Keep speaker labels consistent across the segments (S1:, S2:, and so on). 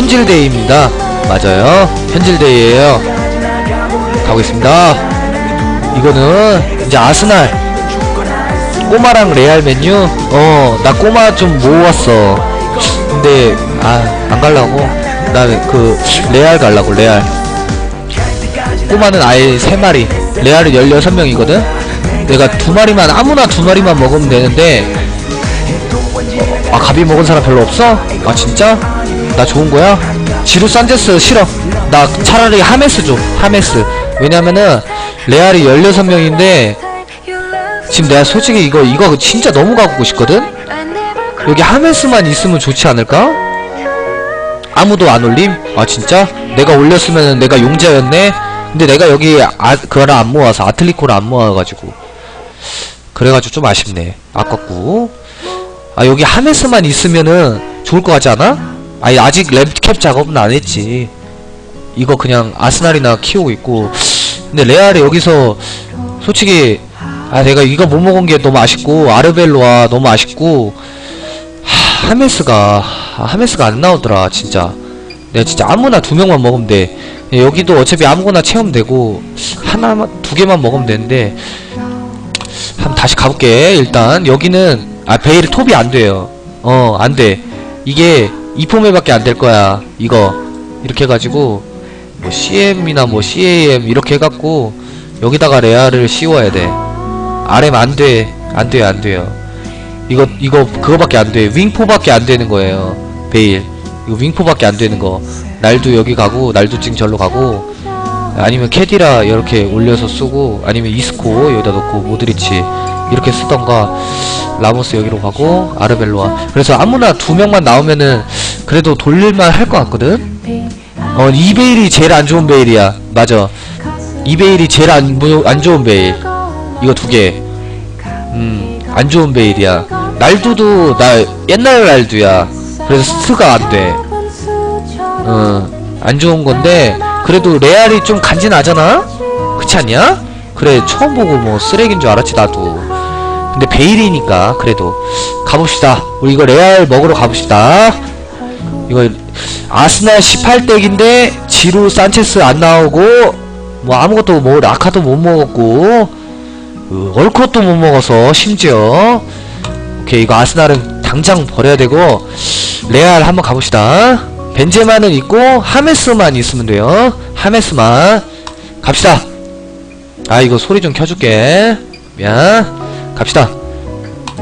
S1: 현질데이입니다. 맞아요. 현질데이에요. 가보겠습니다. 이거는 이제 아스날 꼬마랑 레알 맨유 어 나 꼬마 좀 모았어 근데 아 안 갈라고 나 그 레알 갈라고 레알 꼬마는 아예 세마리 레알은 16명이거든 내가 두 마리만 아무나 두 마리만 먹으면 되는데 아 가비 먹은 사람 별로 없어? 아 진짜? 나 좋은 거야? 지루 산제스 싫어 나 차라리 하메스 줘 하메스 왜냐면은 레알이 16명인데 지금 내가 솔직히 이거 이거 진짜 너무 가고 싶거든? 여기 하메스만 있으면 좋지 않을까? 아무도 안 올림? 아 진짜? 내가 올렸으면 내가 용자였네? 근데 내가 여기 아 그거를 안 모아서 아틀리코를 안 모아가지고 그래가지고 좀 아쉽네 아깝고 아 여기 하메스만 있으면은 좋을 것 같지 않아? 아니 아직 랩캡 작업은 안 했지. 이거 그냥 아스날이나 키우고 있고. 근데 레알이 여기서 솔직히 아 내가 이거 못 먹은 게 너무 아쉽고 아르벨로아 너무 아쉽고 하, 하메스가 아, 하메스가 안 나오더라 진짜. 내가 진짜 아무나 두 명만 먹으면 돼. 여기도 어차피 아무거나 채우면 되고 하나만 두 개만 먹으면 되는데. 한번 다시 가볼게 일단. 여기는 아 베일이 톱이 안 돼요. 어 안 돼. 이게 이 포맷밖에 안 될 거야. 이거. 이렇게 해가지고 뭐 CM이나 뭐 CAM 이렇게 해갖고 여기다가 레아를 씌워야 돼. RM 안돼. 안돼요 안돼요. 이거 이거 그거밖에 안돼. 윙포밖에 안 되는 거예요. 베일. 이거 윙포밖에 안 되는 거. 날도 여기 가고 날도 찡 절로 가고 아니면 캐디라 이렇게 올려서 쓰고 아니면 이스코 여기다 넣고 모드리치 이렇게 쓰던가 라모스 여기로 가고 아르벨로아. 그래서 아무나 두 명만 나오면은 그래도 돌릴만 할 것 같거든? 어 이베일이 제일 안 좋은 베일이야. 맞아. 이베일이 제일 안, 무- 안 좋은 베일. 이거 두개 음안 좋은 베일이야. 날두도 나 옛날 날두야. 그래서 스가 안돼. 어안 좋은 건데 그래도 레알이 좀 간지나잖아? 그렇지 않냐? 그래 처음 보고 뭐 쓰레기인 줄 알았지 나도. 근데 베일이니까 그래도. 가봅시다. 우리 이거 레알 먹으러 가봅시다. 이거 아스날 18덱인데 지루 산체스 안 나오고 뭐 아무것도 뭐 라카도 못 먹었고 그 얼컷도 못 먹어서 심지어. 오케이 이거 아스날은 당장 버려야 되고 레알 한번 가봅시다 벤제마는 있고 하메스만 있으면 돼요. 하메스만 갑시다. 아 이거 소리 좀 켜줄게. 미안. 갑시다.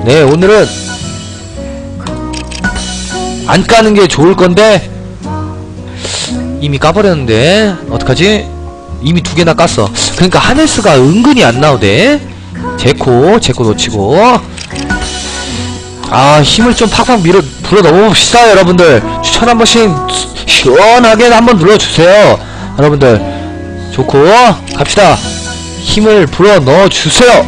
S1: 네 오늘은 안 까는 게 좋을 건데 이미 까버렸는데 어떡하지? 이미 두 개나 깠어. 그러니까 하네스가 은근히 안 나오대. 제코 제코 놓치고. 아 힘을 좀 팍팍 밀어 불어 넣어봅시다 여러분들. 추천 한 번씩 시원하게 한번 눌러주세요. 여러분들 좋고 갑시다. 힘을 불어 넣어주세요.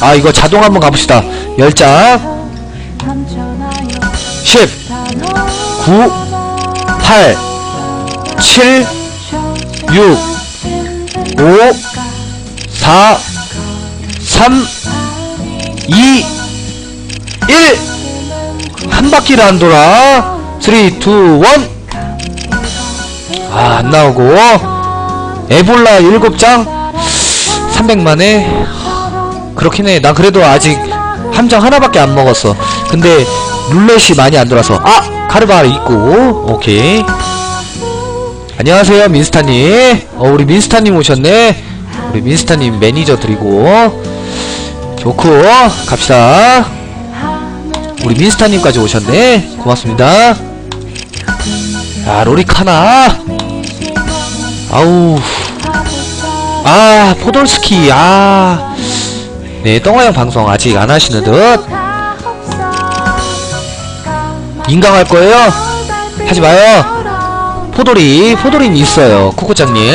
S1: 아 이거 자동 한번 가봅시다. 10장. 10 9 8 7 6 5 4 3 2 1 한 바퀴를 안 돌아. 3 2 1 아, 안 나오고. 에볼라 7장. 300만에. 그렇긴 해. 나 그래도 아직 함정 하나밖에 안 먹었어. 근데 룰렛이 많이 안 돌아서. 아! 카르바르 있고. 오케이. 안녕하세요 민스타님. 어 우리 민스타님 오셨네. 우리 민스타님 매니저 드리고. 좋고. 갑시다 우리 민스타님까지 오셨네. 고맙습니다. 아 로리카나. 아우. 아 포돌스키. 아네 똥화형 방송 아직 안 하시는 듯. 인강할 거예요? 하지 마요. 포돌이 포돌이는 있어요. 쿠쿠짱님.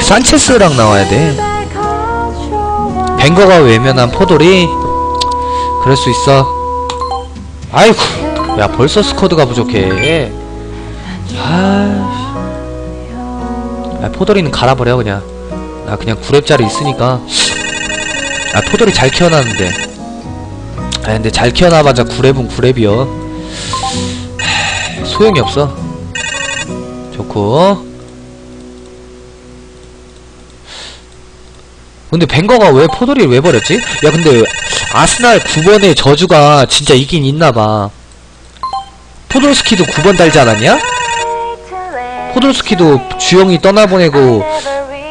S1: 산체스랑 나와야 돼. 벵거가 외면한 포돌이 그럴 수 있어. 아이고 야 벌써 스쿼드가 부족해. 아 야, 포돌이는 갈아버려 그냥. 나 그냥 9렙짜리 있으니까. 아 포돌이 잘 키워놨는데. 아 근데 잘 키워놔봤자 9렙은 9렙이여 소용이 없어. 좋고. 근데 벵거가 왜 포도리를 왜 버렸지? 야 근데 아스날 9번의 저주가 진짜 있긴 있나봐 포돌스키도 9번 달지 않았냐? 포돌스키도 주영이 떠나보내고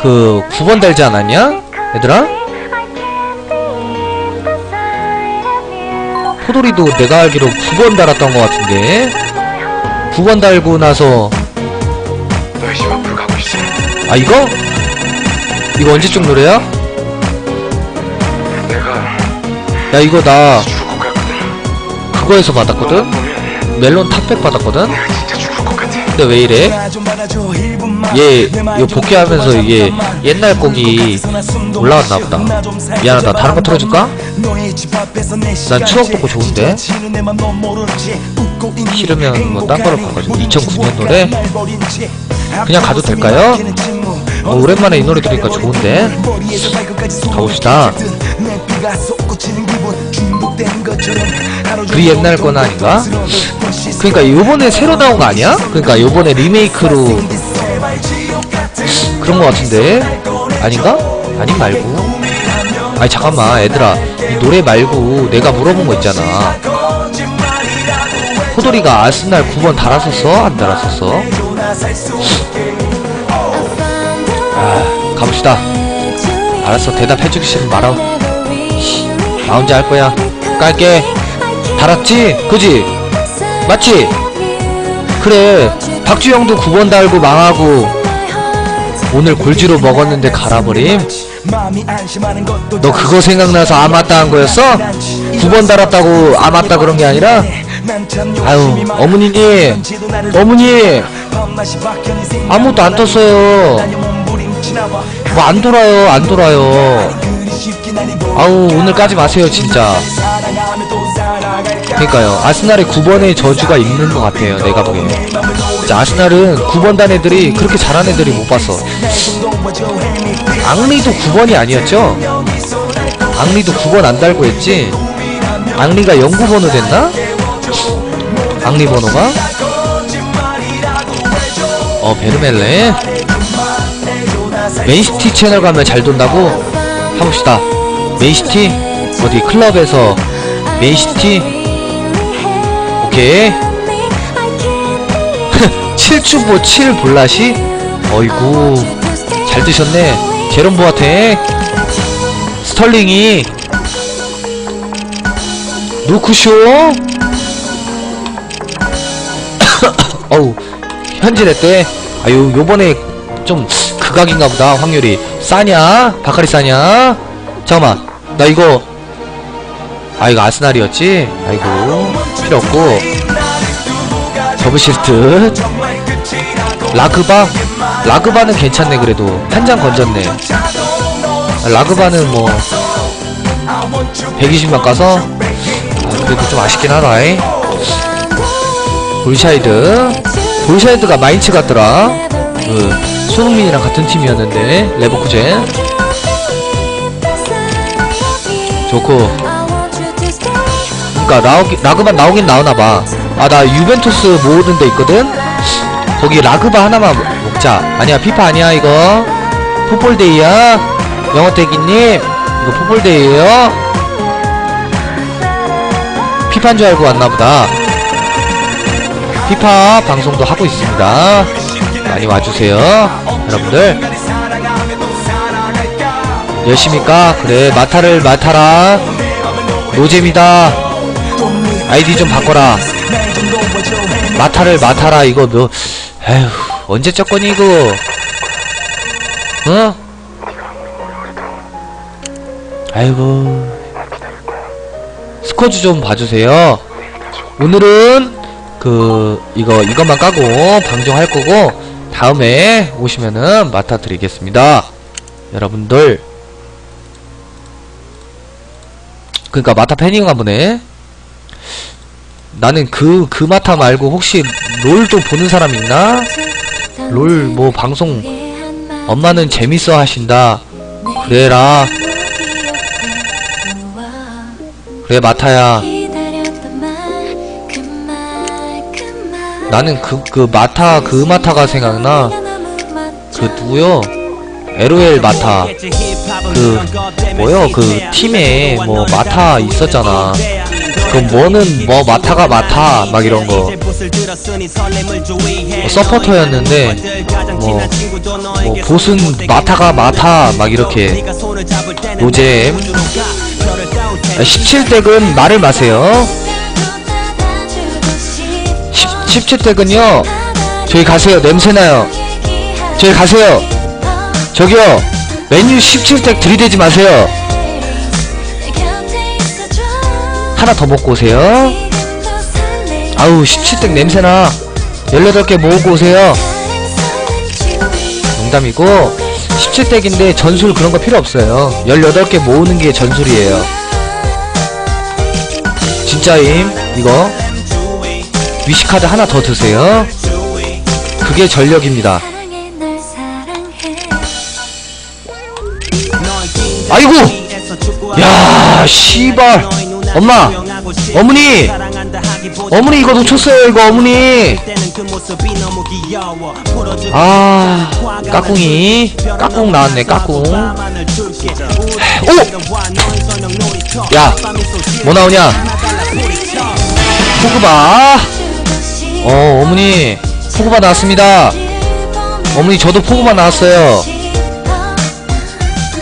S1: 그 9번 달지 않았냐? 얘들아? 포돌이도 내가 알기로 9번 달았던 것 같은데 9번 달고 나서. 아 이거? 이거 언제쯤 노래야? 야 이거 나. 그거에서 받았거든? 멜론 탑백 받았거든? 근데 왜 이래? 얘 이거 복귀하면서 이게 옛날 곡이 올라왔나 보다 미안하다 다른 거 틀어줄까? 난 추억 돋고 좋은데 싫으면 뭐 딴 거로 바꿔줘 2009년 노래? 그냥 가도 될까요? 어, 오랜만에 이 노래 들으니까 좋은데 가봅시다 그리 옛날 건 아닌가? 그러니까 요번에 새로 나온 거 아니야? 그러니까 요번에 리메이크로 그런 거 같은데 아닌가? 아닌 말고 아니 잠깐만 얘들아 이 노래 말고 내가 물어본 거 있잖아 호돌이가 아스날 9번 달았었어? 안 달았었어? 아 가봅시다 알았어 대답해주기 싫으면 말아 나 혼자 할 거야 깔게 달았지? 그지? 맞지? 그래 박주영도 9번 달고 망하고 오늘 골지로 먹었는데 갈아버림? 너 그거 생각나서 아 맞다 한 거였어? 9번 달았다고 아 맞다 그런 게 아니라? 아유 어머니님 어머니 아무것도 안 떴어요 뭐 안 돌아요 안 돌아요 아우 오늘 까지 마세요 진짜 그니까요 아스날에 9번의 저주가 있는 것 같아요 내가 보기엔 진짜 아스날은 9번 단 애들이 그렇게 잘한 애들이 못 봤어 앙리도 9번이 아니었죠? 앙리도 9번 안 달고 했지? 앙리가 09번호 됐나? 앙리 번호가? 어 베르멜레 메이시티 채널 가면 잘 돈다고? 해봅시다 메이시티? 어디 클럽에서 메이시티? 오케이 7주보 7 볼라시? 어이구 잘 드셨네. 제롬 보아텍 스털링이. 노크쇼? 어우 현질했대. 아유 요번에 좀 극악인가 보다 확률이. 싸냐? 바카리 싸냐? 잠깐만 나 이거 아 이거 아스날이었지? 아이고. 필요 없고. 저브시스트. 라그바? 라그바는 괜찮네 그래도. 한 장 건졌네. 아, 라그바는 뭐 120만 까서? 아, 그래도 좀 아쉽긴 이 볼샤이드. 볼샤이드가 마인츠 같더라. 그 손흥민이랑 같은 팀이었는데 레버쿠젠. 좋고 그니까 나오기, 라그바 나오긴 나오나봐. 아 나 유벤투스 모으는 데 있거든? 거기 라그바 하나만 먹- 먹자. 아니야 피파 아니야 이거? 풋볼데이야? 영어대기님 이거 풋볼데이에요? 피파인 줄 알고 왔나보다. 피파 방송도 하고 있습니다. 많이 와주세요 여러분들. 열심히 까 그래 마타를 맡아라. 노잼이다 아이디 좀 바꿔라. 마타를 맡아라 이거 뭐 에휴 언제 적거니 이거? 어? 아이고. 스쿼즈 좀 봐주세요. 오늘은 그 이거 이것만 까고 방송할 거고 다음에 오시면은 맡아 드리겠습니다. 여러분들. 그니까 마타 패닝가 보네 나는 그, 그 마타 말고 혹시 롤도 보는 사람 있나? 롤 뭐 방송 엄마는 재밌어 하신다. 그래라. 그래 마타야. 나는 그 그 마타 그 마타가 생각나. 그 누구요? LOL 마타. 그 뭐요? 그 팀에 뭐 마타 있었잖아 그 뭐는 뭐 마타가 마타 막 이런 거. 뭐 서포터였는데 뭐, 뭐 보슨 마타가 마타 막 이렇게. 노잼 17덱은 말을 마세요. 10, 17덱은요 저기 가세요. 냄새나요. 저기 가세요. 저기요. 메뉴 17덱 들이대지 마세요 하나 더 먹고 오세요. 아우 17덱 냄새나. 18개 모으고 오세요. 농담이고 17덱인데 전술 그런 거 필요 없어요. 18개 모으는 게 전술이에요. 진짜임 이거? 위시카드 하나 더 드세요. 그게 전력입니다. 아이고! 야 씨발 엄마 어머니 어머니 이거 놓쳤어요 이거 어머니 아 까꿍이 까꿍 나왔네 까꿍 오! 야, 뭐 나오냐? 포그바. 어, 어머니, 포그바 나왔습니다. 어머니, 저도 포그바 나왔어요.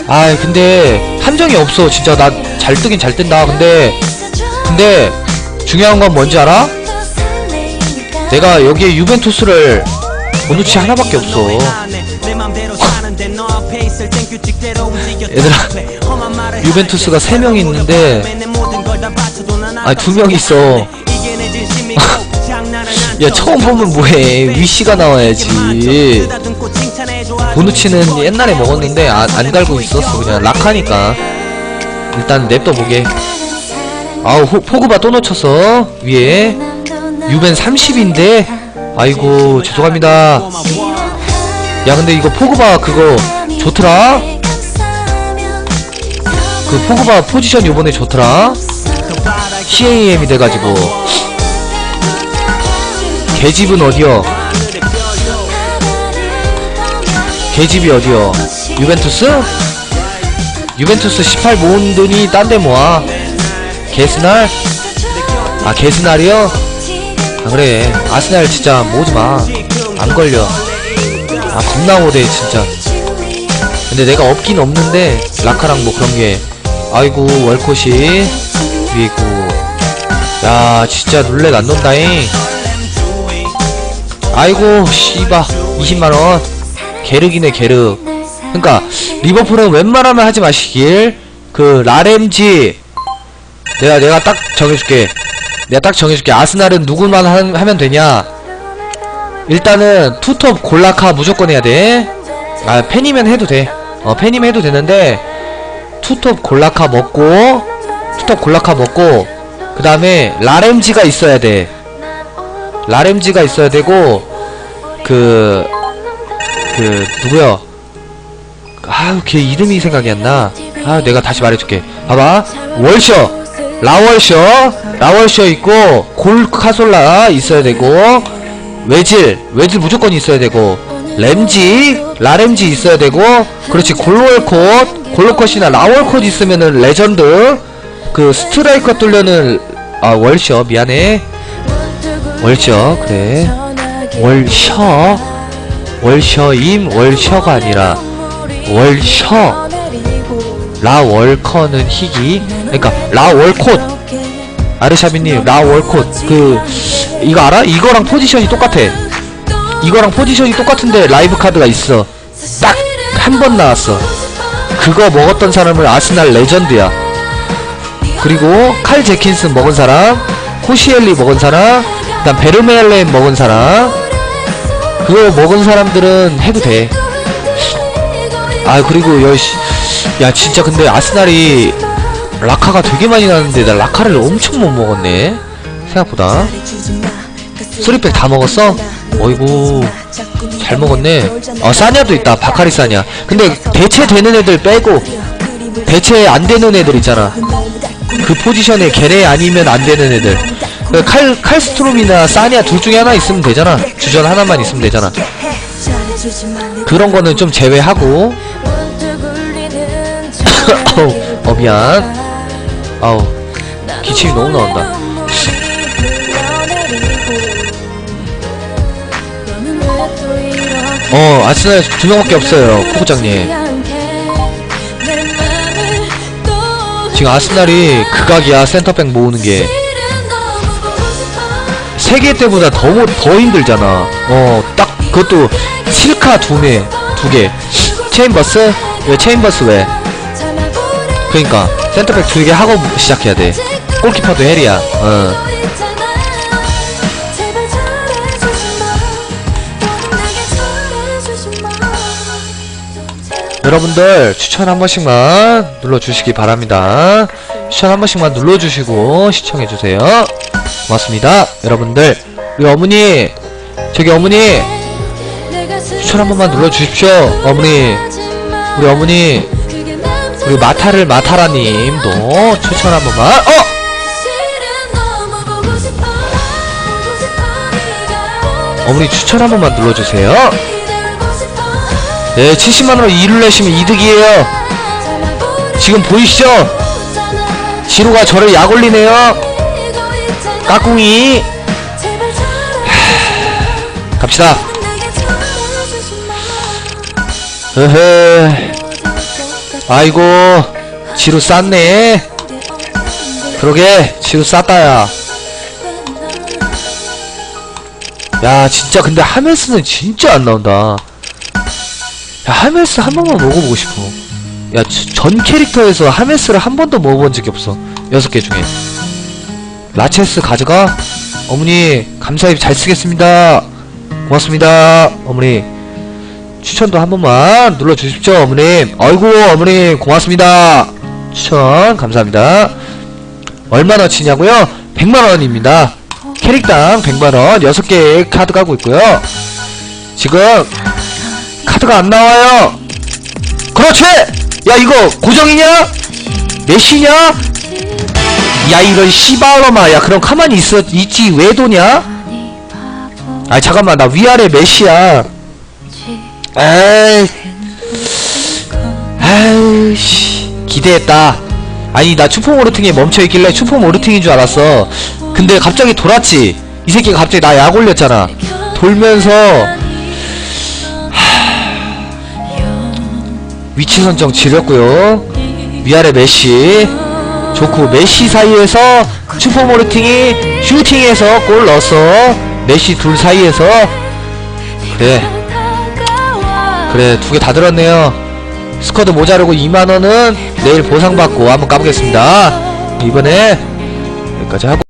S1: 아, 근데, 함정이 없어. 진짜, 나 잘 뜨긴 잘 뜬다. 근데, 근데, 중요한 건 뭔지 알아? 내가 여기에 유벤투스를 보누치 하나밖에 없어. 얘들아, 유벤투스가 3명 있는데, 아, 2명 있어. 야, 처음 보면 뭐해. 위시가 나와야지. 보누치는 옛날에 먹었는데, 아, 안 달고 있었어. 그냥 락하니까. 일단 냅둬 보게. 아우, 호, 포그바 또 놓쳤어. 위에. 유벤 30인데? 아이고, 죄송합니다. 야, 근데 이거 포그바 그거 좋더라? 그 포그바 포지션 요번에 좋더라? CAM이 돼가지고. 계집은 어디요? 계집이 어디요? 유벤투스? 유벤투스 18 모은 돈이 딴 데 모아. 게스날? 아, 게스날이요? 아, 그래. 아스날 진짜 모으지 마. 안 걸려. 아, 겁나 오대, 진짜. 근데 내가 없긴 없는데, 라카랑 뭐 그런 게. 아이고. 위에 있고. 야, 진짜 룰렛 안 논다잉. 아이고, 씨바. 20만원. 게르기네, 게르. 그니까, 리버풀은 웬만하면 하지 마시길. 그, 라렘지. 내가, 내가 딱 정해줄게. 내가 딱 정해줄게. 아스날은 누구만 하, 하면 되냐? 일단은, 투톱 골라카 무조건 해야 돼. 아, 팬이면 해도 돼. 어, 팬이면 해도 되는데, 투톱 골라카 먹고, 투톱 골라카 먹고, 그 다음에, 라렘지가 있어야 돼. 라렘지가 있어야 되고, 그, 그, 누구야? 아유, 걔 이름이 생각이 안 나. 아, 내가 다시 말해줄게. 봐봐. 월셔. 라월셔. 라월셔 있고, 골카솔라 있어야 되고, 외질. 외질 무조건 있어야 되고, 램지. 라램지 있어야 되고, 그렇지. 골월컷. 골월컷이나 라월컷 있으면은 레전드. 그 스트라이커 뚫려는, 아, 월셔. 미안해. 월셔. 그래. 월셔. 월셔임. 월셔가 아니라, 월셔. 라월커는 희귀 그러니까 라월콧 아르샤비님 라월콧 그 이거 알아? 이거랑 포지션이 똑같아 이거랑 포지션이 똑같은데 라이브 카드가 있어 딱 한 번 나왔어 그거 먹었던 사람은 아스날 레전드야 그리고 칼 제킨슨 먹은 사람 호시엘리 먹은 사람 그 다음 베르메알렌 먹은 사람 그거 먹은 사람들은 해도 돼. 아 그리고 여시 야 진짜 근데 아스날이 라카가 되게 많이 나는데 나 라카를 엄청 못 먹었네. 생각보다. 수리백 다 먹었어? 어이구 잘 먹었네. 어 사냐도 있다. 바카리 사냐. 근데 대체되는 애들 빼고 대체 안 되는 애들 있잖아. 그 포지션에 걔네 아니면 안 되는 애들. 그 칼, 칼스트롬이나 사니아 둘 중에 하나 있으면 되잖아. 주전 하나만 있으면 되잖아. 그런 거는 좀 제외하고. 어 미안. 아우 기침이 너무 나온다. 어 아스날 두 명밖에 없어요 코코장님. 지금 아스날이 극악이야 센터백 모으는 게 세계 때보다 더, 못- 더 힘들잖아. 어, 딱, 그것도, 실카 두 매, 두 개. 체인버스? 왜 체인버스 왜? 그니까, 센터백 두 개 하고 시작해야 돼. 골키퍼도 헬이야. 어. 여러분들, 추천 한 번씩만 눌러주시기 바랍니다. 추천 한 번씩만 눌러주시고, 시청해주세요. 고맙습니다. 여러분들, 우리 어머니, 저기 어머니, 추천 한 번만 눌러주십시오. 어머니, 우리 어머니, 우리 마타를 마타라님도 추천 한 번만, 어! 어머니 추천 한 번만 눌러주세요. 네, 70만원으로 일을 내시면 이득이에요. 지금 보이시죠? 지루가 저를 약 올리네요. 까꿍이. 갑시다. 으헤. 아이고, 지루 쌌네. 그러게, 지루 쌌다야. 야, 진짜 근데 하멜스는 진짜 안 나온다. 야, 하멜스 한 번만 먹어보고 싶어. 야, 저- 전 캐릭터에서 하멜스를 한 번도 먹어본 적이 없어. 여섯 개 중에. 라체스 가져가? 어머니, 감사히 잘 쓰겠습니다. 고맙습니다. 어머니. 추천도 한 번만 눌러주십시오, 어머님. 아이고, 어머니, 고맙습니다. 추천, 감사합니다. 얼마나 치냐고요? 100만원입니다. 캐릭당 100만원 6개의 카드 가고 있고요. 지금, 카드가 안 나와요. 그렇지! 야, 이거 고정이냐? 메시냐? 야, 이런 씨발놈아. 야, 그럼 가만히 있어, 있지. 왜 도냐? 아, 잠깐만. 나 위아래 메시야. 에이. 아이씨. 기대했다. 아니, 나 추포 모르팅에 멈춰있길래 추포 모르팅인 줄 알았어. 근데 갑자기 돌았지. 이 새끼가 갑자기 나 약 올렸잖아. 돌면서, 위치 선정 지렸고요. 위아래 메시 좋고 메시 사이에서 슈퍼모르팅이 슈팅해서 골 넣었어. 메시 둘 사이에서 그래 그래 두 개 다 들었네요. 스쿼드 모자르고 2만원은 내일 보상받고 한번 까보겠습니다. 이번에 여기까지 하고